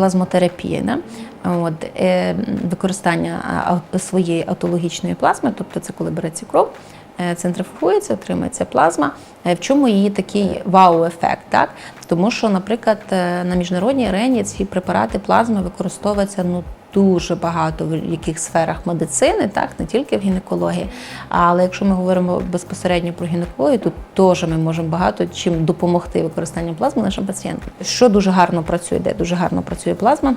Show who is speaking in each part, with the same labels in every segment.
Speaker 1: плазмотерапія. Да? От, е, використання своєї автологічної плазми, тобто це коли береться кров, е, центрифугується, отримується плазма. Е, В чому її такий вау-ефект? Так? Тому що, наприклад, е, на міжнародній арені ці препарати плазми використовуються ну, дуже багато в яких сферах медицини, так не тільки в гінекології. Але якщо ми говоримо безпосередньо про гінекологію, то теж ми можемо багато чим допомогти використанням плазми нашим пацієнтам. Що дуже гарно працює, де дуже гарно працює плазма.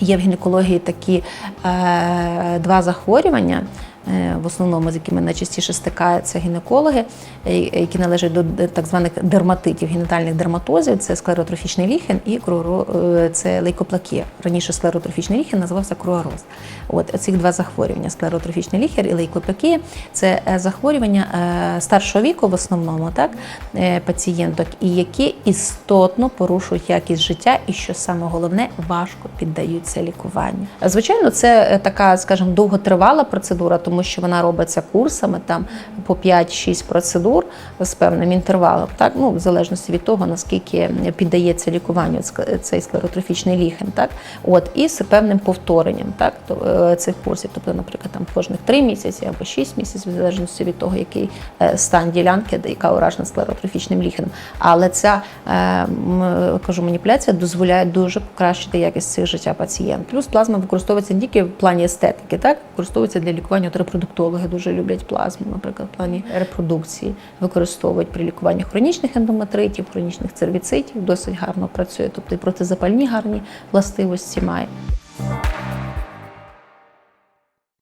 Speaker 1: Є в гінекології такі е, два захворювання. Е, В основному з якими найчастіше стикаються гінекологи, е, які належать до так званих дерматитів, генітальних дерматозів, це склеротрофічний ліхен і круоро- е, це лейкоплакія. Раніше склеротрофічний ліхен називався круароз. От ці два захворювання: склеротрофічний ліхер і лейкоплакія це захворювання старшого віку в основному, так пацієнток, і які істотно порушують якість життя, і що саме головне, важко піддаються лікуванню. Звичайно, це така, скажімо, довготривала процедура, тому що вона робиться курсами там по 5-6 процедур з певним інтервалом, так ну в залежності від того наскільки піддається лікуванню цей склеротрофічний ліхен, так от і з певним повторенням, так е, цих курсів, тобто, наприклад, там кожних 3 місяці або 6 місяців, в залежності від того, який е, стан ділянки, яка уражена склеротрофічним ліхеном. Але ця е, кажу, маніпуляція дозволяє дуже покращити якість цих життя пацієнта. Плюс плазма використовується тільки в плані естетики, так використовується для лікування. Репродуктологи дуже люблять плазму, наприклад, в плані репродукції використовують при лікуванні хронічних ендометритів, хронічних цервіцитів. Досить гарно працює, тобто і протизапальні гарні властивості має.